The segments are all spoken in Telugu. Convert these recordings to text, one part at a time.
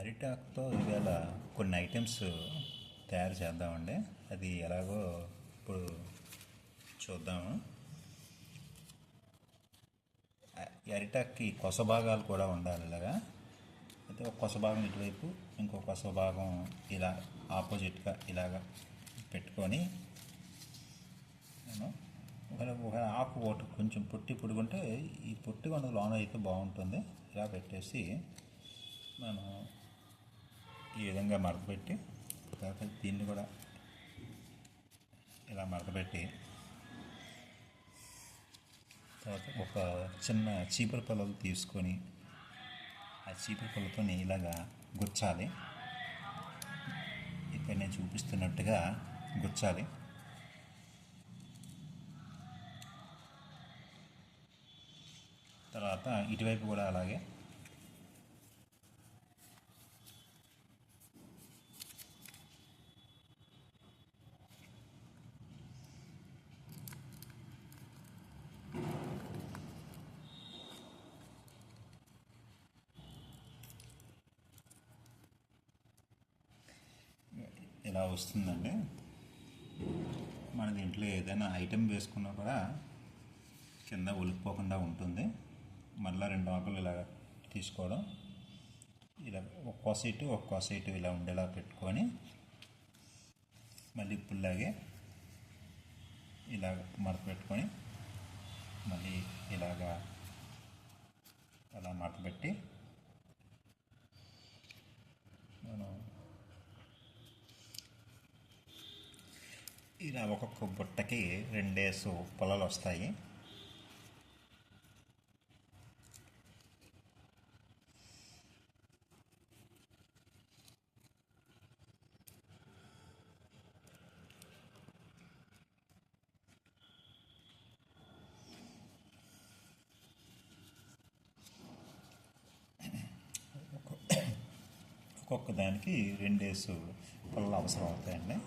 అరిటాకుతో ఇవాళ కొన్ని ఐటమ్స్ తయారు చేద్దామండి. అది ఎలాగో ఇప్పుడు చూద్దాము. ఈ అరిటాక్కి కొస భాగాలు కూడా ఉండాలి ఇలాగా. అయితే ఒక కొస భాగం ఇటువైపు ఇంకో కొస భాగం ఇలా ఆపోజిట్గా ఇలాగ పెట్టుకొని నేను ఒక ఒక ఆకు ఒకటి కొంచెం పొట్టి పొడుగుంటే ఈ పొట్టి కొండ లోన అయితే బాగుంటుంది. ఇలా పెట్టేసి మనం ఈ విధంగా మడతపెట్టి తర్వాత దీన్ని కూడా ఇలా మడతపెట్టి తర్వాత ఒక చిన్న చీపురు పొలలు తీసుకొని ఆ చీపురు పళ్ళతోని ఇలాగా గుచ్చాలి. ఇక్కడ నేను చూపిస్తున్నట్టుగా గుచ్చాలి. తర్వాత ఇటువైపు కూడా అలాగే ఇలా వస్తుందండి. మన దీంట్లో ఏదైనా ఐటెం వేసుకున్నా కూడా కింద ఒలికిపోకుండా ఉంటుంది. మళ్ళీ రెండు ఆకులు ఇలా తీసుకోవడం. ఇలా ఒక్కో సైటు ఒక్కో సైటు ఇలా ఉండేలా పెట్టుకొని మళ్ళీ ఇప్పుడులాగే ఇలా మడత పెట్టుకొని మళ్ళీ ఇలాగా అలా మడత పెట్టి మనం ఇలా ఒక్కొక్క బుట్టకి రెండేసు పొలాలు వస్తాయి ఒక్కొక్క దానికి రెండేసు పళ్ళు అవసరం అవుతాయండి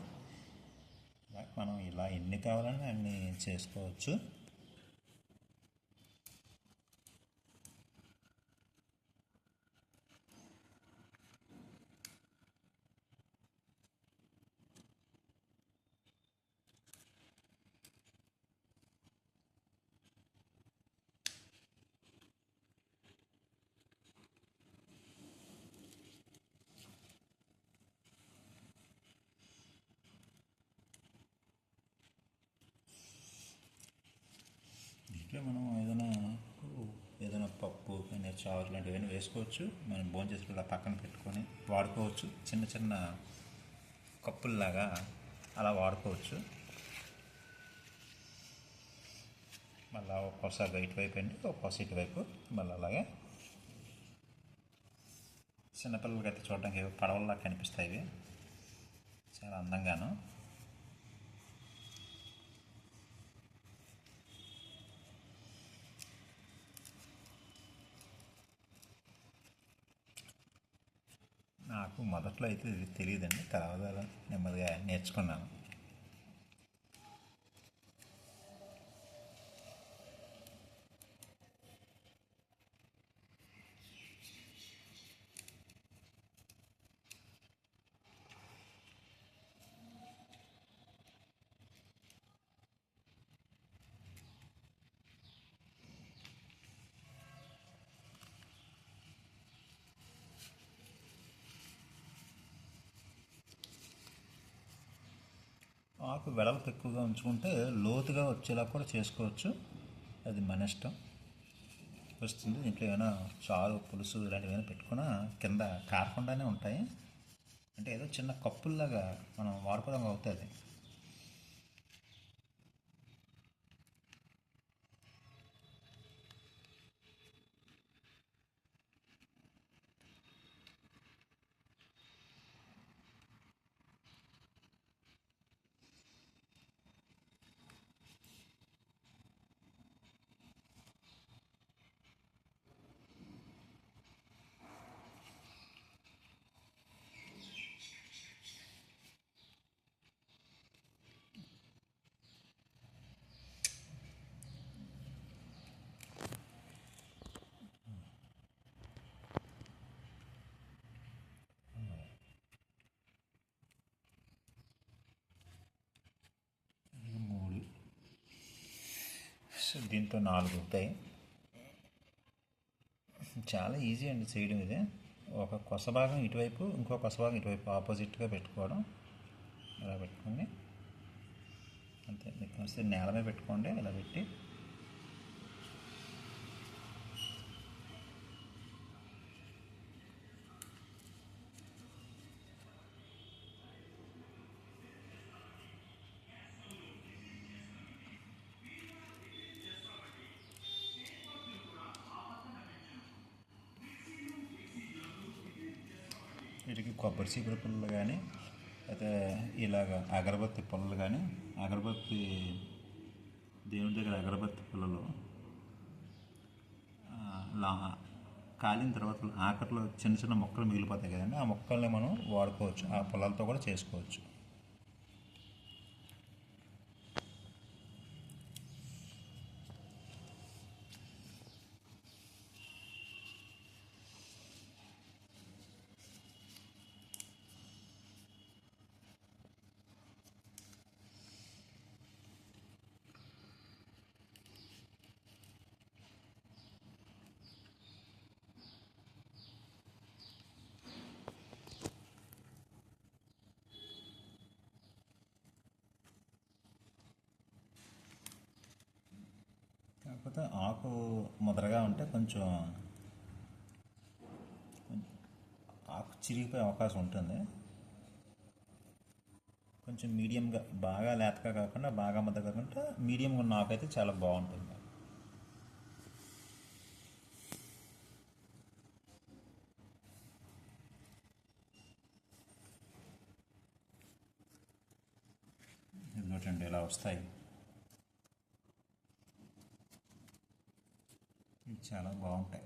మనం ఇలా ఎన్ని కావాలన్నా అన్ని చేసుకోవచ్చు దీంట్లో మనం ఏదైనా ఏదైనా పప్పు కానీ చారు లాంటివి ఏమైనా వేసుకోవచ్చు. మనం భోజనం చేసి పక్కన పెట్టుకొని వాడుకోవచ్చు. చిన్న చిన్న కప్పుల్లాగా అలా వాడుకోవచ్చు. మళ్ళీ ఒక్కోసారి ఇటువైపు అండి ఒక్కోసారి ఇటువైపు మళ్ళీ అలాగే చిన్నపిల్లలకి అయితే చూడడానికి పడవల్లా కనిపిస్తాయి ఇవి. చాలా అందంగాను. నాకు మొదట్లో అయితే తెలియదండి తర్వాత నెమ్మదిగా నేర్చుకున్నాను. ఆకు వెడల్పు ఎక్కువగా ఉంచుకుంటే లోతుగా వచ్చేలా కూడా చేసుకోవచ్చు. అది మన ఇష్టం. వస్తుంది. దీంట్లో ఏమైనా చారు పులుసు ఇలాంటివి ఏమైనా పెట్టుకున్నా కింద కారకుండానే ఉంటాయి. అంటే ఏదో చిన్న కప్పుల్లాగా మనం వాడుకోవడం అవుతుంది. దీంతో నాలుగు అవుతాయి చాలా ఈజీ అండి చేయడం ఇది. ఒక కొస భాగం ఇటువైపు ఇంకో కొస భాగం ఇటువైపు ఆపోజిట్గా పెట్టుకోవడం. ఇలా పెట్టుకొని అంతే. మీకు వస్తే నేల మీద పెట్టుకోండి. ఇలా పెట్టి కొబ్బరి చీపురు పుల్లలు కానీ అయితే ఇలాగ అగరబత్తి పుల్లలు కానీ అగరబత్తి దేవుని దగ్గర అగరబత్తి పుల్లలు లా కాలిన తర్వాత ఆకట్లో చిన్న చిన్న మొక్కలు మిగిలిపోతాయి కదండి. ఆ మొక్కల్ని మనం వాడుకోవచ్చు. ఆ పొలాలతో కూడా చేసుకోవచ్చు. కాకపోతే ఆకు ముదరగా ఉంటే కొంచెం ఆకు చిరిగిపోయే అవకాశం ఉంటుంది. కొంచెం మీడియంగా బాగా లేతగా కాకుండా బాగా ముద్ద కాకుండా మీడియంగా ఉన్న ఆకు అయితే చాలా బాగుంటుంది. ఎందుకంటే ఇలా వస్తాయి. చాలా బాగుంటాయి.